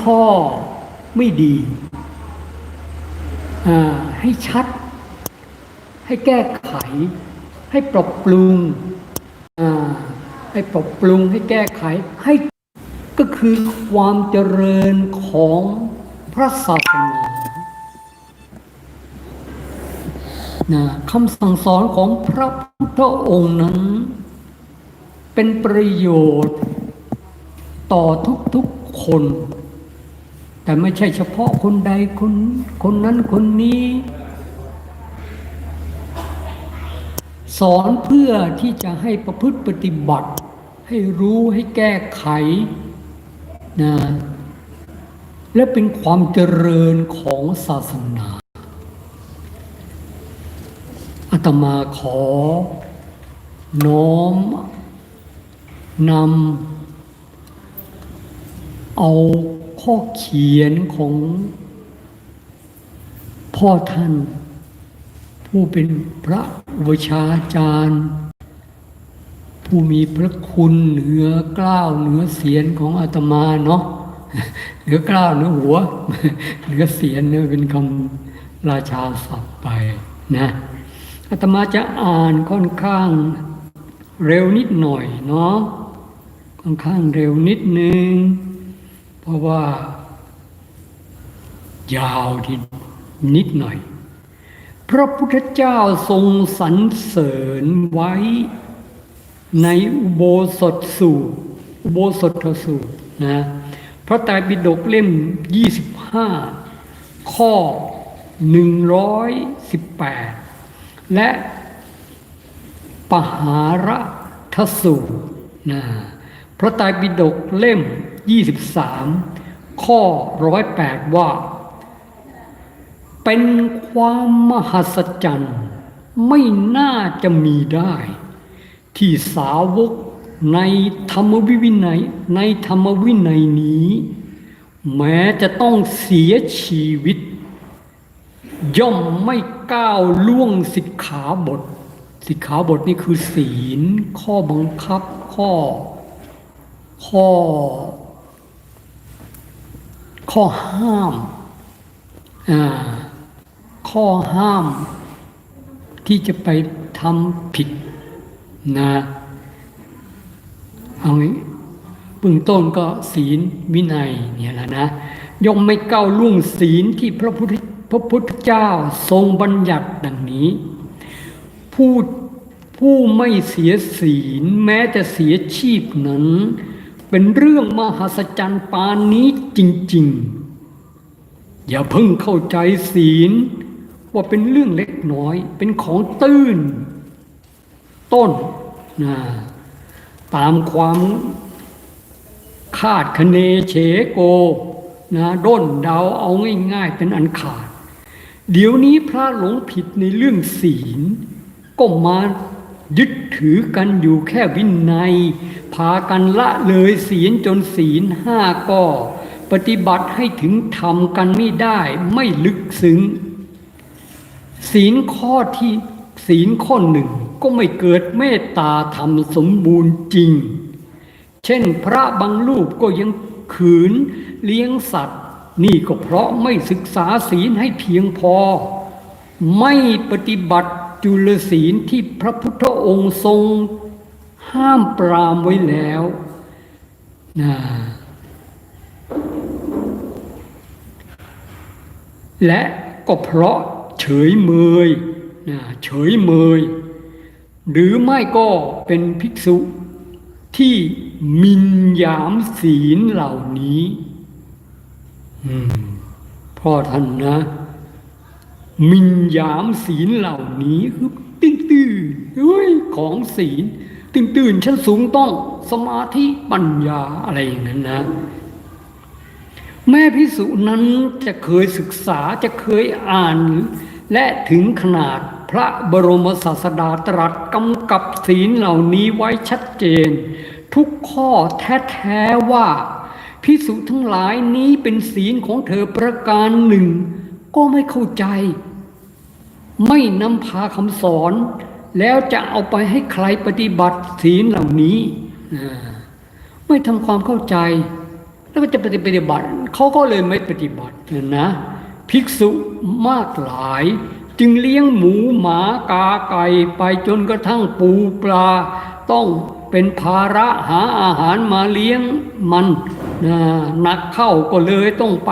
ข้อไม่ดีให้ชัด ให้แก้ไข ให้ปรับปรุงให้ปรับปรุงให้แก้ไขให้ก็คือความเจริญของพระศาสนานะคำสั่งสอนของพระพุทธองค์นั้น เป็นประโยชน์ต่อทุกๆคน แต่ไม่ใช่เฉพาะคนใดคนคนนั้นคนนี้ สอนเพื่อที่จะให้ประพฤติปฏิบัติ ให้รู้ให้แก้ไขนะและเป็นความเจริญของศาสนาอาตมาขอ น้อมนำเอา ข้อเขียนของพ่อท่าน ผู้เป็นพระวชาจารย์ ผู้มีพระคุณเหนือกล้าวเหนือเสียนของอาตมาเนาะเหนือกล้าวเหนือหัว เหนือเสียนเนี่ยเป็นคำราชาศัพท์ไปนะอาตมาจะอ่านค่อนข้างเร็วนิดหน่อยเนาะค่อนข้างเร็วนิดนึง เพราะว่า ยาวทีนิดหน่อย พระพุทธเจ้าทรงสรรเสริญไว้ ในอุโบสถสูตรอุโบสถสูตรนะพระไตรปิฎกเล่ม 25 ข้อ 118 และปหาระทสูตรนะพระไตรปิฎกเล่ม 23 ข้อ108ว่า เป็นความมหัศจรรย์ไม่น่าจะมีได้ ที่สาวกในธรรมวิวินัยในธรรมวินัยนี้ แม้จะต้องเสียชีวิต ย่อมไม่ก้าวล่วงสิกขาบท สิกขาบทนี่คือศีล ข้อบังคับข้อ ข้อ ข้อห้ามข้อห้ามที่จะไปทำผิดนะเอางี้เบื้องต้นก็ศีลวินัยเนี่ยแหละนะย่อมไม่ก้าวล่วงศีลที่พระพุทธพระพุทธเจ้าทรงบัญญัติดังนี้ ผู้ผู้ไม่เสียศีลแม้จะเสียชีพนั้น เป็นเรื่องมหัศจรรย์ปานนี้ จริง ๆ อย่าเพิ่งเข้าใจศีล ว่าเป็นเรื่องเล็กน้อย เป็นของตื้น ต้นนะตามความคาดคะเนเฉโกนะด้นเดาเอาง่าย ๆ เป็นอันขาด เดี๋ยวนี้พระหลงผิดในเรื่องศีล ก็มายึดถือกันอยู่แค่วินัย พากันละเลยศีลจนศีลห้าก็ ปฏิบัติให้ถึงธรรมกันไม่ได้ไม่ลึกซึ้ง ศีลข้อที่ศีลข้อหนึ่งก็ไม่เกิดเมตตาธรรมสมบูรณ์จริง เช่นพระบางรูปก็ยังขืนเลี้ยงสัตว์ นี่ก็เพราะไม่ศึกษาศีลให้เพียงพอ ไม่ปฏิบัติจุลศีลที่พระพุทธองค์ทรง ห้ามปรามไว้แล้วนะ และก็เพราะเฉยเมยนะเฉยเมย หรือไม่ก็เป็นภิกษุที่มินยามศีลเหล่านี้อืมพ่อท่านนะ มินยามศีลเหล่านี้คือตื้นตื่นเฮ้ยของศีลตื่นตื่นชั้นสูงต้องสมาธิปัญญาอะไรอย่างนั้นนะ แม่พิสุนั้นจะเคยศึกษาจะเคยอ่าน และถึงขนาดพระบรมศาสดาตรัสกำกับศีลเหล่านี้ไว้ชัดเจน ทุกข้อแท้ๆว่าพิสุทั้งหลายนี้เป็นศีลของเธอประการหนึ่ง ก็ไม่เข้าใจ ไม่นำพาคำสอน แล้วจะเอาไปให้ใครปฏิบัติศีลเหล่านี้ ไม่ทำความเข้าใจ แล้วก็จะปฏิบัติเขาก็เลยไม่ปฏิบัตินะ ภิกษุมากหลาย จึงเลี้ยงหมูหมากาไก่ไปจนกระทั่งปูปลา ต้องเป็นภาระหาอาหารมาเลี้ยงมันนะหนักเข้าก็เลยต้องไป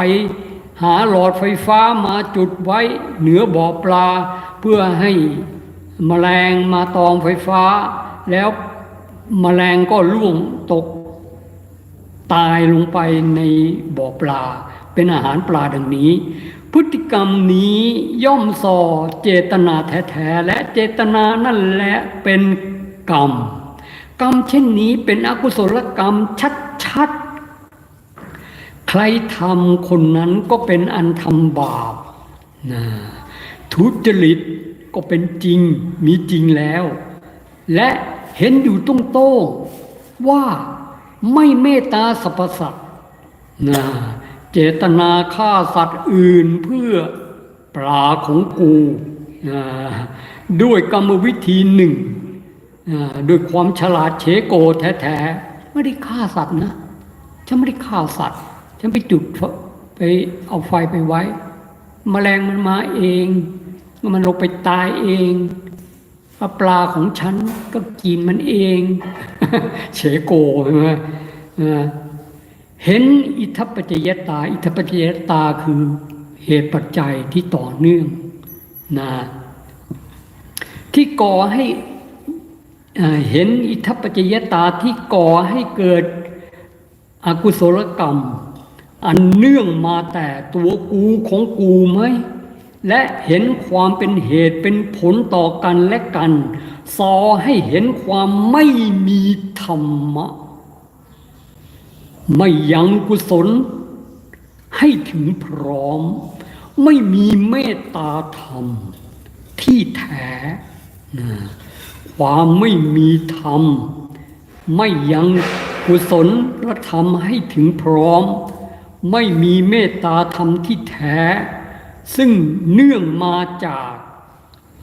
หาหลอดไฟฟ้ามาจุดไว้เหนือบ่อปลา เพื่อให้แมลงมาตอมไฟฟ้า แล้วแมลงก็ล่วงตก ตายลงไปในบ่อปลา เป็นอาหารปลาดังนี้ พฤติกรรมนี้ย่อมส่อเจตนาแท้ๆและเจตนานั่นแหละเป็นกรรม กรรมเช่นนี้เป็นอกุศลกรรมชัดๆ ใครทำคนนั้นก็เป็นอันทำบาปนะทุจริตก็เป็นจริงมีจริงแล้ว และเห็นอยู่ตรงโต้งๆว่า ไม่เมตตาสรรพสัตว์นะเจตนาฆ่าสัตว์อื่นเพื่อปลาของกูนะด้วยกรรมวิธีหนึ่งนะด้วยความฉลาดเฉโกแท้ๆไม่ได้ฆ่าสัตว์นะฉันไม่ได้ฆ่าสัตว์ ฉันไปจุดไฟไปเอาไฟไปไว้แมลงมันมาเอง มันลงไปตายเองปลาของฉันก็กินมันเอง เฉโกใช่ไหมเห็นอิทัปปัจจยตา อิทัปปัจจยตาคือเหตุปัจจัยที่ต่อเนื่องนะที่ก่อให้เห็นอิทัปปัจจยตาที่ก่อให้เกิดอกุศลกรรม อันเนื่องมาแต่ตัวกูของกูไหมและเห็นความเป็นเหตุเป็นผลต่อกันและกัน สอให้เห็นความไม่มีธรรมะ ไม่ยังกุศล ให้ถึงพร้อม ไม่มีเมตตาธรรม ที่แท้นะความไม่มีธรรม ไม่ยังกุศลและธรรมให้ถึงพร้อม ไม่มีเมตตาธรรมที่แท้ ซึ่งเนื่องมาจาก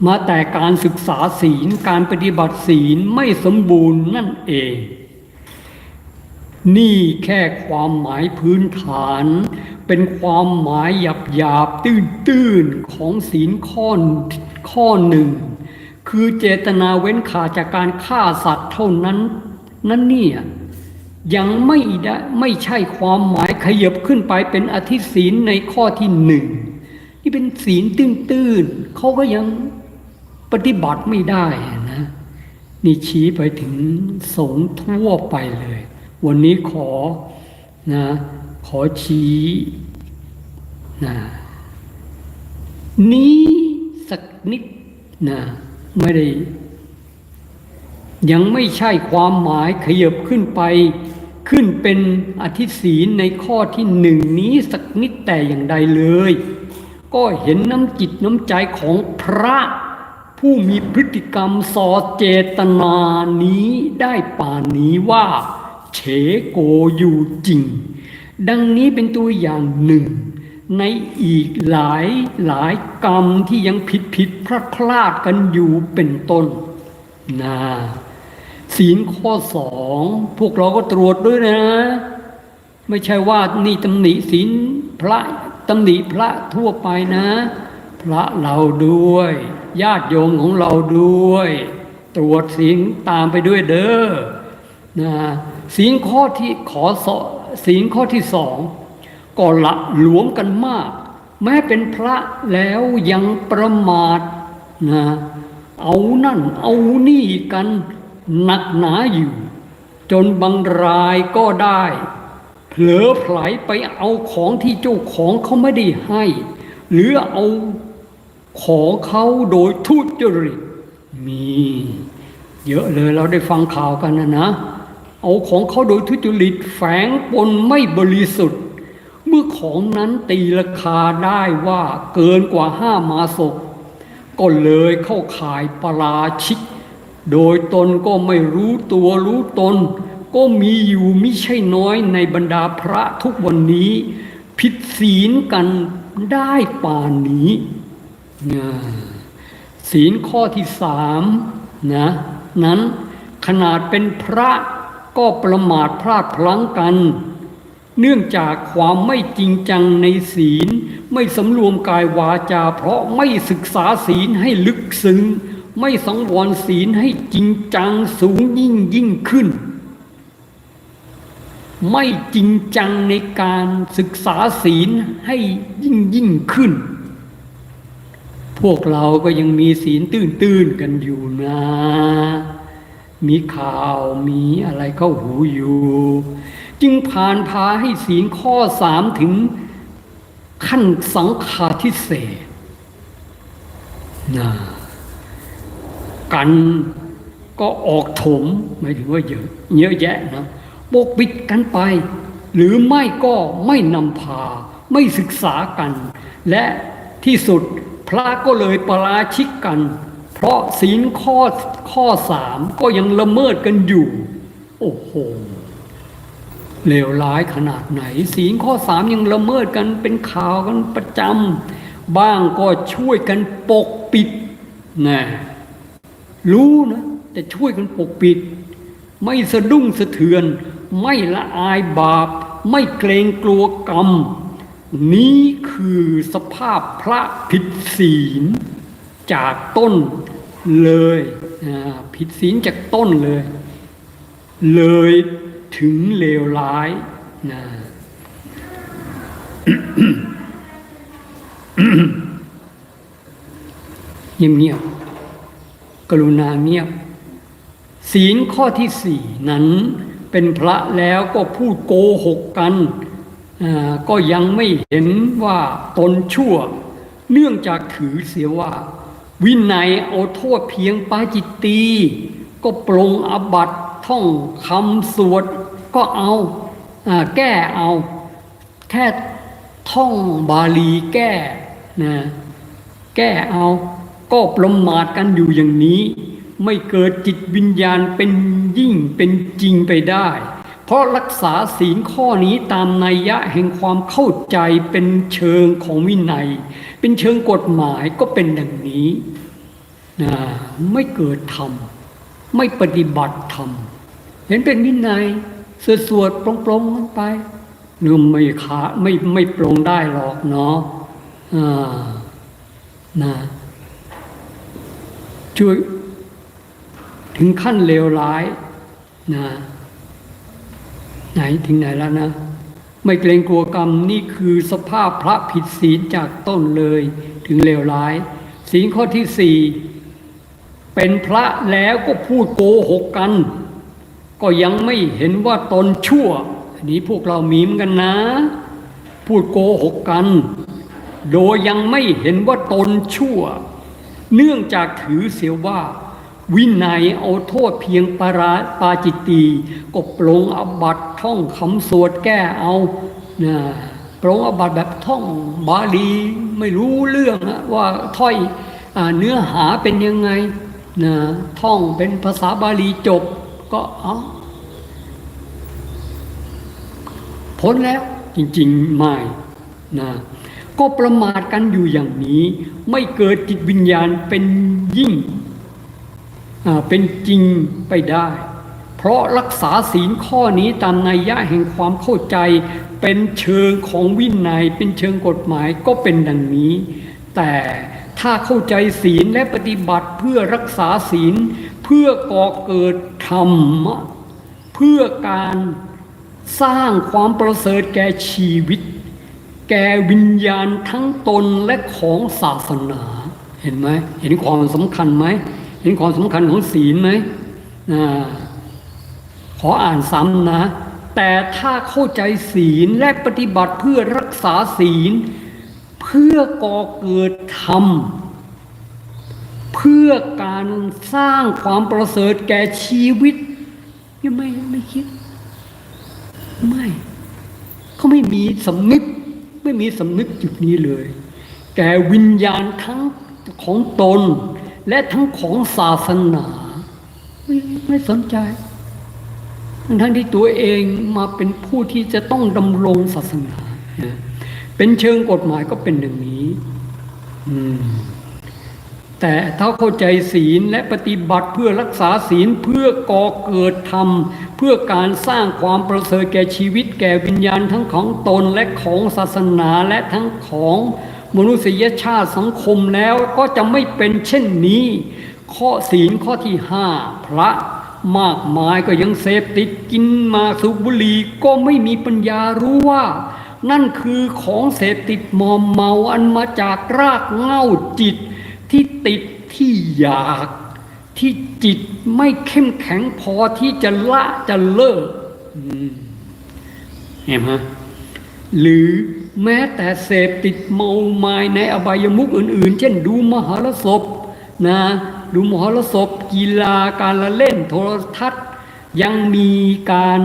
มาแต่การศึกษาศีลการปฏิบัติศีลไม่สมบูรณ์นั่นเอง นี่แค่ความหมายพื้นฐาน เป็นความหมายหยาบหยาบตื้นตื้นๆของศีลข้อข้อหนึ่ง คือเจตนาเว้นขาดจากการฆ่าสัตว์เท่านั้นนั่นเนี่ยยังไม่ได้ไม่ใช่ความหมายขยับขึ้นไปเป็นอธิศีลในข้อที่หนึ่งนี่เป็นศีลตื้นๆเขาก็ยัง ปฏิบัติไม่ได้นะนี่ชี้ไปถึงสงทั่วไปเลย วันนี้ขอนะขอชี้นะนี้สักนิดนะไม่ได้ ยังไม่ใช่ความหมายขยับขึ้นไป ขึ้นเป็นอธิศีลในข้อที่หนึ่งนี้สักนิดแต่อย่างใดเลย ก็เห็นน้ำจิตน้ำใจของพระ ผู้มีพฤติกรรมสอเจตนานี้ได้ป่านนี้ว่า เฉโกอยู่จริง ดังนี้เป็นตัวอย่างหนึ่ง ในอีกหลายหลายกรรมที่ยังผิดผิดพลาดพลาดกันอยู่เป็นต้นนะศีลข้อสองพวกเราก็ตรวจด้วยนะ ไม่ใช่ว่านี่ตำหนิศีลพระตำหนิพระทั่วไปนะ ระเราด้วย ญาติโยมของเราด้วย ตรวจศีลตามไปด้วยเด้อนะศีลข้อที่ขอสอศีลข้อที่สองก็ละหลวมกันมาก แม้เป็นพระแล้วยังประมาทนะเอานั่นเอานี่กันหนักหนาอยู่ จนบางรายก็ได้เผลอไผลไปเอาของที่เจ้าของเขาไม่ได้ให้ หรือเอา ของเขาโดยทุจริตมี เยอะเลยเราได้ฟังข่าวกันนะนะ เอาของเขาโดยทุจริตแฝงปนไม่บริสุทธิ์ เมื่อของนั้นตีราคาได้ว่าเกินกว่าห้ามาศกก็เลยเข้าขายปราชิก โดยตนก็ไม่รู้ตัวรู้ตน ก็มีอยู่มิใช่น้อยในบรรดาพระทุกวันนี้ ผิดศีลกันได้ป่านนี้ ศีลข้อที่สามนะนั้นขนาดเป็นพระก็ประมาทพลาดพลั้งกัน เนื่องจากความไม่จริงจังในศีล ไม่สำรวมกายวาจา เพราะไม่ศึกษาศีลให้ลึกซึ้ง ไม่สังวรศีลให้จริงจังสูงยิ่งยิ่งขึ้น ไม่จริงจังในการศึกษาศีลให้ยิ่งยิ่งขึ้น พวกเราก็ยังมีศีลตื้นๆกันอยู่นะ มีข่าวมีอะไรเข้าหูอยู่ จึงผ่านพาให้ศีลข้อสามถึงขั้นสังฆาทิเศษนะกันก็ออกถมหมายถึงว่าเยอะเยอะแยะนะปกปิดกันไป หรือไม่ก็ไม่นำพา ไม่ศึกษากัน และที่สุด พระก็เลยปราชิกกัน เพราะศีลข้อข้อสามก็ยังละเมิดกันอยู่ โอ้โหเลวร้ายขนาดไหน ศีลข้อสามยังละเมิดกันเป็นข่าวกันประจำบ้างก็ช่วยกันปกปิดนะรู้นะแต่ช่วยกันปกปิด ไม่สะดุ้งสะเทือน ไม่ละอายบาป ไม่เกรงกลัวกรรม นี้คือสภาพพระผิดศีลจากต้นเลยผิดศีลจากต้นเลย เลยถึงเลวร้ายนะเงียบๆกรุณาเงียบ ศีลข้อที่สี่นั้นเป็นพระแล้วก็พูดโกหกกัน ก็ยังไม่เห็นว่าตนชั่ว เนื่องจากถือเสียว่า วินัยเอาโทษเพียงปาจิตตีก็ปรงอบัตท่องคำสวดก็เอาอแก้เอา แค่ท่องบาลีแก้นะแก้เอาก็ประมาทกันอยู่อย่างนี้ ไม่เกิดจิตวิญญาณเป็นยิ่งเป็นจริงไปได้ เพราะรักษาศีลข้อนี้ตามนัยยะแห่งความเข้าใจเป็นเชิงของวินัย เป็นเชิงกฎหมายก็เป็นดังนี้นะไม่เกิดธรรม ไม่ปฏิบัติธรรม เห็นเป็นวินัยสวดสวดปลงๆกันไปหรือไม่ขาไม่ไม่ปลงได้หรอกเนาะนะช่วยถึงขั้นเลวร้ายนะ ไหนถึงไหนแล้วนะ ไม่เกรงกลัวกรรมนี่คือสภาพพระผิดศีลจากต้นเลยถึงเลวร้าย ศีลข้อที่สี่เป็นพระแล้วก็พูดโกหกกัน ก็ยังไม่เห็นว่าตนชั่ว อันนี้พวกเรามีมอนกันนะ พูดโกหกกัน โดยยังไม่เห็นว่าตนชั่ว เนื่องจากถือเสียว่า วินัยเอาโทษเพียงปาราปาจิตตีก็ปรงอบัตท่องคำสวดแก้เอานะปรงอบัตแบบท่องบาลีไม่รู้เรื่องว่าถ้อยอเนื้อหาเป็นยังไงนะท่องเป็นภาษาบาลีจบก็เอาพ้นแล้วจริงๆไม่นะก็ประมาทกันอยู่อย่างนี้ ไม่เกิดจิตวิญญาณเป็นยิ่ง เป็นจริงไปได้ เพราะรักษาศีลข้อนี้ตามนัยยะแห่งความเข้าใจ เป็นเชิงของวินัย เป็นเชิงกฎหมายก็เป็นดังนี้ แต่ถ้าเข้าใจศีลและปฏิบัติเพื่อรักษาศีล เพื่อก่อเกิดธรรมะเพื่อการสร้างความประเสริฐแก่ชีวิต แก่วิญญาณทั้งตนและของศาสนา เห็นไหมเห็นความสำคัญไหม เห็นความสำคัญของศีลไหมขออ่านซ้ำนะ แต่ถ้าเข้าใจศีลและปฏิบัติเพื่อรักษาศีล เพื่อก่อเกิดธรรม เพื่อการสร้างความประเสริฐแก่ชีวิตยังไม่ไม่คิด ไม่เขาไม่มีสำนึก ไม่มีสำนึกจุดนี้เลย แก่วิญญาณทั้งของตน และทั้งของศาสนา ไม่ไม่สนใจ ทั้งที่ตัวเองมาเป็นผู้ที่จะต้องดำรงศาสนา เป็นเชิงกฎหมายก็เป็นอย่างนี้แต่ถ้าเข้าใจศีลและปฏิบัติเพื่อรักษาศีลเพื่อก่อเกิดธรรม เพื่อการสร้างความประเสริฐแก่ชีวิตแก่วิญญาณทั้งของตนและของศาสนาและทั้งของ มนุษยชาติสังคมแล้วก็จะไม่เป็นเช่นนี้ ข้อศีลข้อที่ห้าพระมากมายก็ยังเสพติดกินมาสูบบุหรี่ก็ไม่มีปัญญารู้ว่า นั่นคือของเสพติดมอมเมาอันมาจากรากเง้าจิต ที่ติดที่อยาก ที่จิตไม่เข้มแข็งพอที่จะละจะเลิกเห็นไหม หรือแม้แต่เสพติดเมาไมายในอบายมุขอื่น ๆ เช่นดูมหรสพนะดูมหรสพ กีฬาการละเล่นโทรทัศน์ ยังมีการ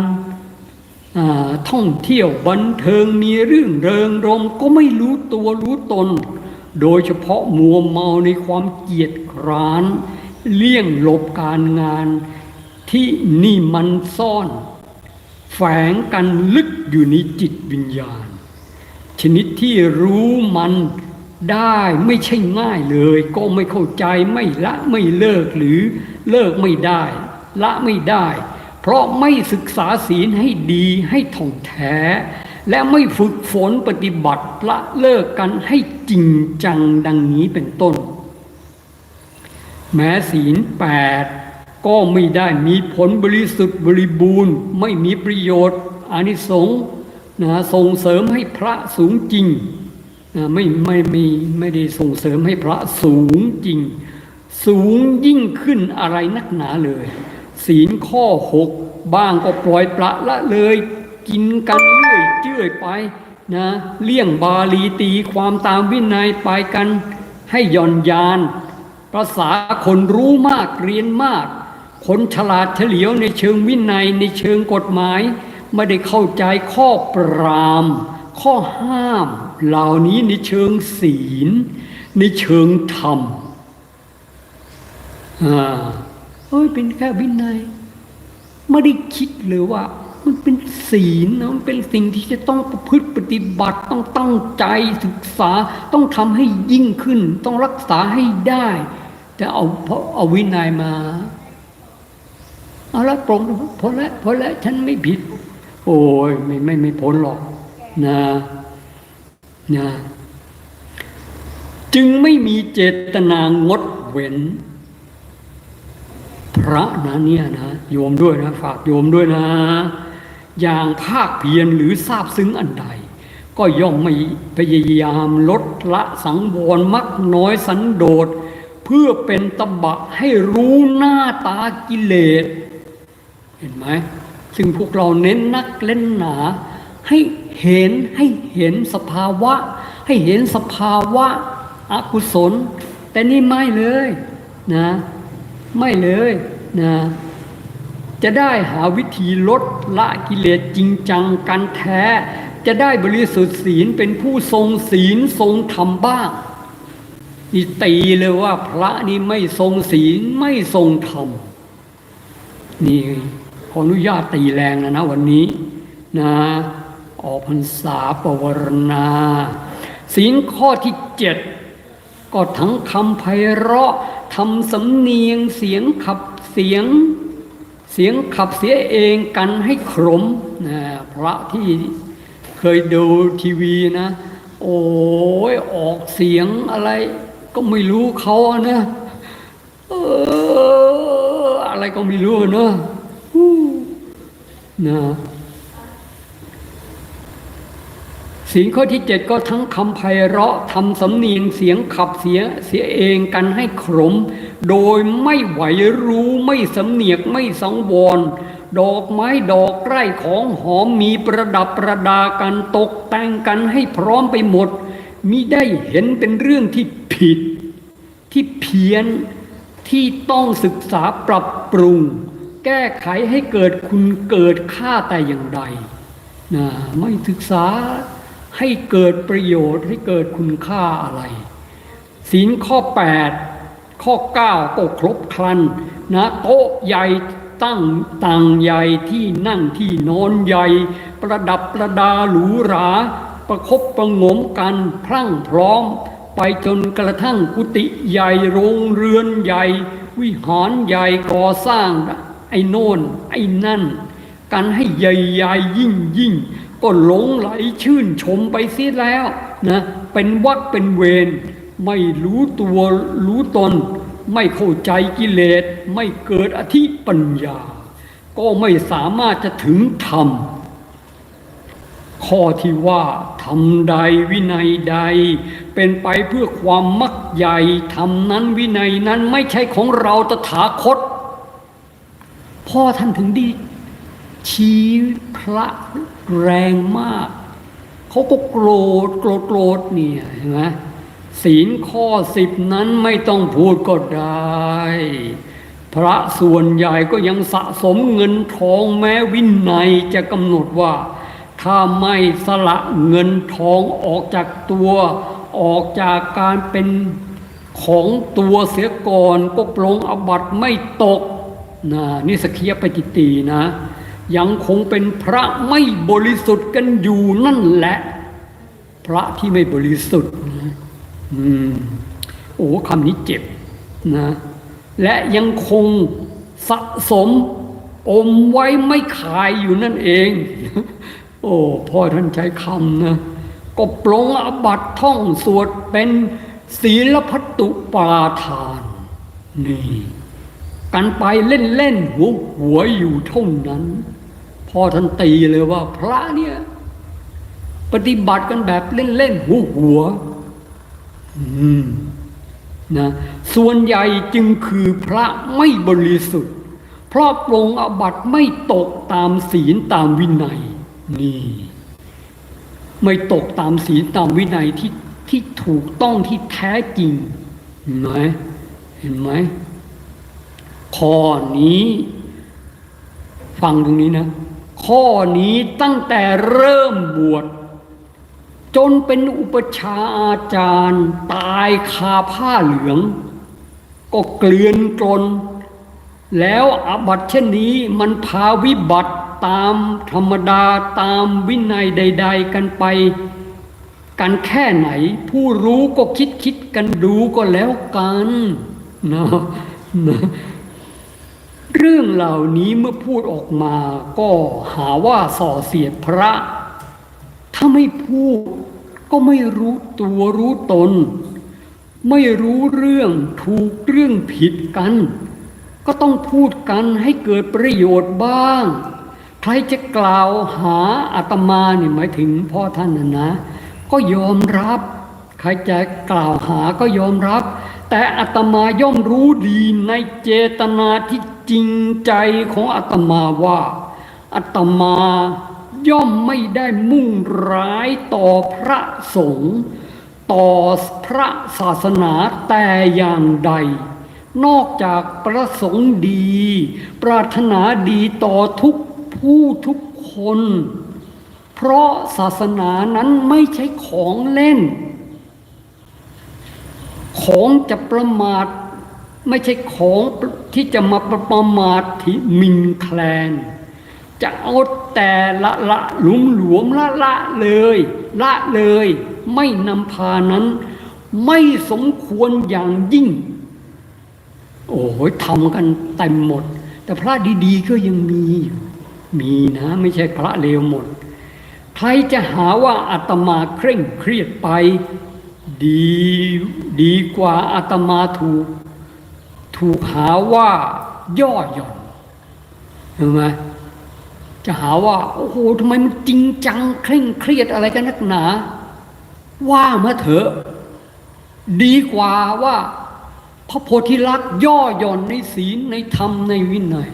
าท่องเที่ยวบันเทิงมีเรื่องเริงรมย์ก็ไม่รู้ตัวรู้ตน โดยเฉพาะมัวเมาในความเกียจคร้าน เลี่ยงหลบการงานที่นี่มันซ่อน แฝงกันลึกอยู่ในจิตวิญญาณ ชนิดที่รู้มันได้ไม่ใช่ง่ายเลย ก็ไม่เข้าใจไม่ละไม่เลิกหรือเลิกไม่ได้ ละไม่ได้ เพราะไม่ศึกษาศีลให้ดีให้ท่องแท้ และไม่ฝึกฝนปฏิบัติละเลิกกันให้จริงจังดังนี้เป็นต้น แม้ศีลแปด ก็ไม่ได้มีผลบริสุทธิ์บริบูรณ์ ไม่มีประโยชน์อานิสงส์นะส่งเสริมให้พระสูงจริงนะไม่ไม่ไม่ไม่ได้ส่งเสริมให้พระสูงจริง สูงยิ่งขึ้นอะไรนักหนาเลย ศีลข้อหกบ้างก็ปล่อยปละละเลย กินกันเรื่อยเจื่อยไปนะเลี่ยงบาลีตีความตามวินัยไปกันให้ย่อนยานภาษาคนรู้มากเรียนมาก คนฉลาดเฉลียวในเชิงวินัยในเชิงกฎหมาย ไม่ได้เข้าใจข้อปราม ข้อห้าม เหล่านี้ในเชิงศีล ในเชิงธรรมอ่าเอ้ยเป็นแค่วินัยไม่ได้คิดเลยว่า มันเป็นศีลนะมันเป็นสิ่งที่จะต้องประพฤติปฏิบัติต้องตั้งใจศึกษาต้องทำให้ยิ่งขึ้น ต้องรักษาให้ได้ แต่เอาเอาวินัยมา เอาละปรงพอแล้วพอแล้วฉันไม่ผิด โอ้ยไม่ไม่ไม่พ้นหรอกนะนะจึงไม่มีเจตนางดเว้น พระนะเนี่ยนะโยมด้วยนะ ฝากโยมด้วยนะ อย่างภาคเพียรหรือทราบซึ้งอันใด ก็ย่อมไม่พยายามลดละสังวรมักน้อยสันโดษเพื่อเป็นตบะให้รู้หน้าตากิเลส เห็นไหมซึ่งพวกเราเน้นนักเล่นหนา ให้เห็นให้เห็นสภาวะ ให้เห็นสภาวะอกุศล แต่นี่ไม่เลยนะ ไม่เลยนะจะได้หาวิธีลดละกิเลสจริงจังกันแท้ จะได้บริสุทธิ์ศีลเป็นผู้ทรงศีลทรงธรรมบ้างนี่ตีเลยว่าพระนี่ไม่ทรงศีลไม่ทรงธรรมนี่ ขออนุญาตตีแรงนะนะวันนี้นะออกพรรษาปวารณาศีลข้อที่เจ็ดก็ทั้งคำไพเราะทำสำเนียงเสียงขับเสียง เสียงขับเสียเองกันให้ขรมนะพระที่เคยดูทีวีนะ โอ้ยออกเสียงอะไร ก็ไม่รู้เขานะเอออะไรก็ไม่รู้เนอะ นะศีลข้อที่เจ็ดก็ทั้งคำไพเราะทำสำเนียงเสียงขับเสียเสียเองกันให้ขรม โดยไม่ไหวรู้ไม่สำเนียกไม่สังวร ดอกไม้ดอกไร่ของหอมมีประดับประดากันตกแต่งกันให้พร้อมไปหมดมิได้เห็นเป็นเรื่องที่ผิด ที่เพี้ยนที่ต้องศึกษาปรับปรุง แก้ไขให้เกิดคุณเกิดค่าแต่อย่างใดนะไม่ศึกษาให้เกิดประโยชน์ให้เกิดคุณค่าอะไรศีลข้อ 8 ข้อ 9 ก็ครบครันนะโต๊ะใหญ่ตั้งต่างใหญ่ที่นั่งที่นอนใหญ่ ประดับประดาหรูหรา ประคบประงมกันพรั่งพร้อม ไปจนกระทั่งกุฏิใหญ่โรงเรือนใหญ่ วิหารใหญ่ก่อสร้าง ไอ้โน่น ไอ้นั่น กันให้ใหญ่ๆยิ่งยิ่งก็หลงไหลชื่นชมไปเสียแล้วนะเป็นวักเป็นเวรไม่รู้ตัวรู้ตน ไม่เข้าใจกิเลส ไม่เกิดอธิปัญญา ก็ไม่สามารถจะถึงธรรมข้อที่ว่าทำใดวินัยใด เป็นไปเพื่อความมักใหญ่ทำนั้นวินัยนั้นไม่ใช่ของเราตถาคต พ่อท่านถึงดี ชี้พระแรงมาก เขาก็โกรธโกรธโกรธเนี่ยเห็นไหมศีลข้อสิบนั้นไม่ต้องพูดก็ได้ พระส่วนใหญ่ก็ยังสะสมเงินทองแม้วินัยจะกำหนดว่า ถ้าไม่สละเงินทองออกจากตัว ออกจากการเป็นของตัวเสียก่อนก็ปลงอบัตไม่ตก นะนี่สกคียปฏิตีนะ ยังคงเป็นพระไม่บริสุทธิ์กันอยู่นั่นแหละ พระที่ไม่บริสุทธิ์นะอืมโอ้คำนี้เจ็บนะและยังคงสะสมอมไว้ไม่ขายอยู่นั่นเอง โอ้พ่อท่านใช้คำนะก็ปลงอบัตท่องสวดเป็นศีลพัตตุปาทานนี่ กันไปเล่นเล่นๆหัวหัวอยู่เท่านั้นพ่อท่านตีเลยว่า พระเนี่ยปฏิบัติกันแบบเล่นเล่นๆหัวหัวอืมนะส่วนใหญ่จึงคือพระไม่บริสุทธิ์ เพราะปรงอบัตไม่ตกตามศีลตามวินัย นี่ ไม่ตกตามศีลตามวินัยที่ที่ถูกต้องที่แท้จริงเห็นไหมเห็นไหม ข้อนี้ ฟังตรงนี้นะ ข้อนี้ตั้งแต่เริ่มบวชจนเป็นอุปชาอาจารย์ ตายคาผ้าเหลือง ก็เกลือนกลน แล้วอาบัติเช่นนี้มันพาวิบัติตามธรรมดาตามวินัยใด ๆ กันไปกันแค่ไหน ผู้รู้ก็คิดคิดกันดูก็แล้วกันนะนะ เรื่องเหล่านี้เมื่อพูดออกมาก็หาว่าส่อเสียดพระ ถ้าไม่พูดก็ไม่รู้ตัวรู้ตน ไม่รู้เรื่องถูกเรื่องผิดกัน ก็ต้องพูดกันให้เกิดประโยชน์บ้าง ใครจะกล่าวหาอาตมาเนี่ยหมายถึงพ่อท่านนะนะ ก็ยอมรับ ใครจะกล่าวหาก็ยอมรับ แต่อาตมาย่อมรู้ดีในเจตนาที่ จริงใจของอาตมาว่าอาตมาย่อมไม่ได้มุ่งร้ายต่อพระสงฆ์ต่อพระศาสนาแต่อย่างใด นอกจากประสงค์ดี ปรารถนาดีต่อทุกผู้ทุกคน เพราะศาสนานั้นไม่ใช่ของเล่น ของจะประมาท ไม่ใช่ของที่จะมาประมาทที่มินแคลน จะเอาแต่ละละหลุมหลวมละละเลย ละเลย ไม่นำพานั้น ไม่สมควรอย่างยิ่ง โอ้โหทำกันเต็มหมด แต่พระดีๆก็ยังมี มีนะไม่ใช่พระเลวหมด ใครจะหาว่าอาตมาเคร่งเครียดไป ดีดีกว่าอาตมาถูก ถูกหาว่าย่อหย่อนเห็นไหมจะหาว่า โอ้โหทำไมมันจริงจัง เคร่งเครียดอะไรกันนักหนา ว่ามาเถอะ ดีกว่าว่า พระโพธิลักษ์ย่อหย่อนในศีลในธรรมในวินัย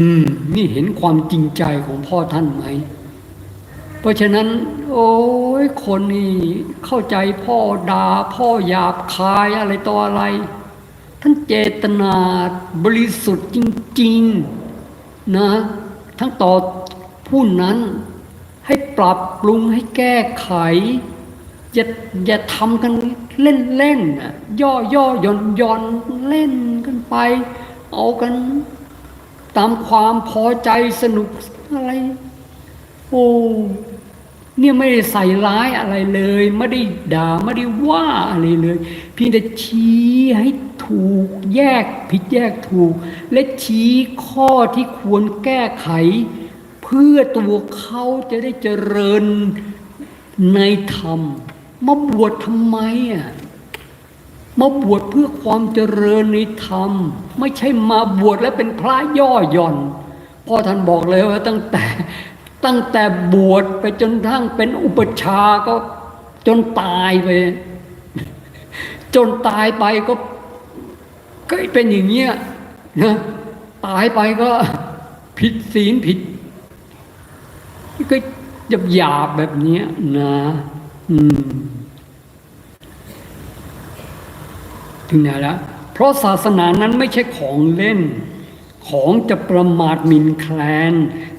อืม นี่เห็นความจริงใจของพ่อท่านไหม เพราะฉะนั้น โอ้ยคนนี่เข้าใจพ่อดา่าพ่อหยาบคายอะไรต่ออะไร ท่านเจตนาบริสุทธิ์จริง ๆ นะ ทั้งต่อผู้นั้นให้ปรับปรุงให้แก้ไข อย่าอย่าทำกันเล่นๆน่ะย่อย่อย่อนย่อนเล่นกันไป เอากัน ตามความพอใจสนุกอะไร โอ้ เนี่ยไม่ได้ใส่ร้ายอะไรเลย ไม่ได้ด่าไม่ได้ว่าอะไรเลยเพียงแต่ชี้ให้ถถูกแยกผิดแยกถูก และชี้ข้อที่ควรแก้ไข เพื่อตัวเขาจะได้เจริญในธรรมมาบวชทำไมอะมาบวชเพื่อความเจริญในธรรม ไม่ใช่มาบวชแล้วเป็นพระย่อหย่อนพ่อท่านบอกเลยว่าตั้งแต่ ตั้งแต่บวชไปจนทั้งเป็นอุปชาก็จนตายไป จนตายไปก็ก็เป็นอย่างเงี้ยนะตายไปก็ผิดศีลผิด ก็หยาบหยาบแบบเนี้ยนะอืมถึงไหนแล้วเพราะศาสนานั้นไม่ใช่ของเล่น ของจะประมาทหมินแคลน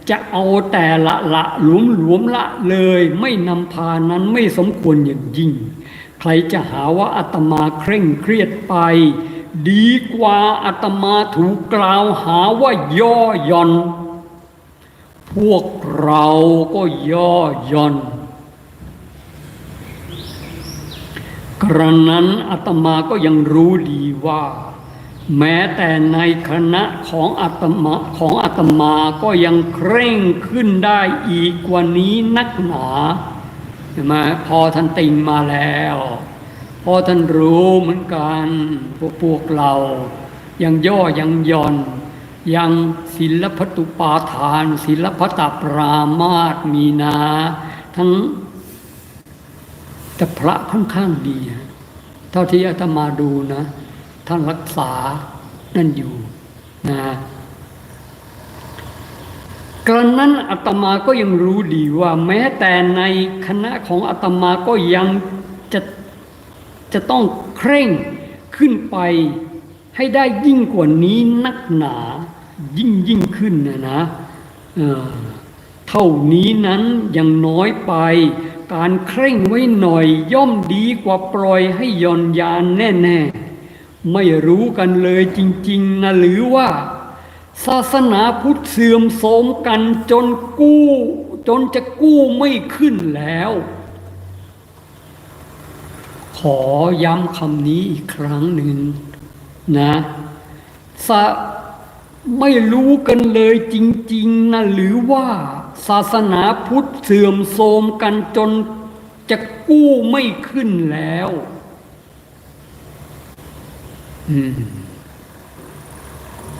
จะเอาแต่ละละหลวมหลวมละเลย ไม่นำพานั้นไม่สมควรอย่างยิ่ง ใครจะหาว่าอาตมาเคร่งเครียดไป ดีกว่าอาตมาถูกกล่าวหาว่าย่อหย่อน พวกเราก็ย่อหย่อนกระนั้นอาตมาก็ยังรู้ดีว่า แม้แต่ในคณะของอาตมาของอาตมาก็ยังเคร่งขึ้นได้อีกกว่านี้นักหนาใช่ไหมพอท่านติงมาแล้ว พอท่านรู้เหมือนกันพวกพวกเรายังย่อยังย่อน ยังศิลปตุปาทาน ศิลปตปรามาตมีนา ทั้งแต่พระค่อนข้างดี เท่าที่อาตมาดูนะ ท่านรักษานั่นอยู่นะกระนั้นอาตมาก็ยังรู้ดีว่า แม้แต่ในคณะของอาตมาก็ยังจะจะต้องเคร่งขึ้นไปให้ได้ยิ่งกว่านี้นักหนายิ่งยิ่งขึ้นนะนะเเท่านี้นั้นยังน้อยไป การเคร่งไว้หน่อยย่อมดีกว่าปล่อยให้ย่อนยานแน่ ๆ ไม่รู้กันเลยจริง ๆนะหรือว่า ศาสนาพุทธเสื่อมโทรมกันจนกู้ จนจะกู้ไม่ขึ้นแล้ว ขอย้ำคำนี้อีกครั้งหนึ่งนะสะไม่รู้กันเลยจริง ๆนะหรือว่าศาสนาพุทธเสื่อมโทรมกันจนจะกู้ไม่ขึ้นแล้ว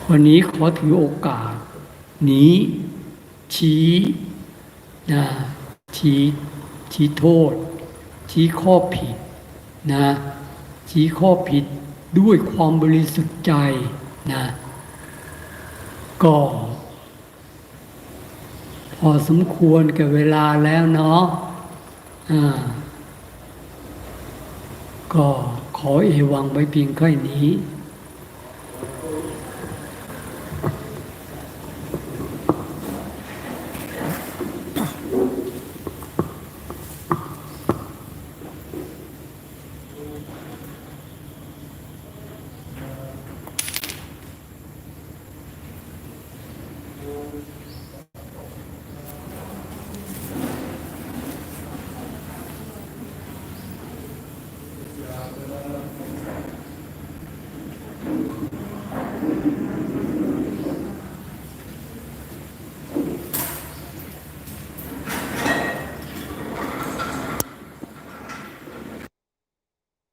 วันนี้ขอถือโอกาส นี้ ชี้นะชี้ชี้โทษ ชี้ข้อผิดนะชี้ข้อผิดด้วยความบริสุทธิ์ใจนะก็พอสมควรกับเวลาแล้วเนาะอ่าก็ ขอเอวังไว้เพียงแค่นี้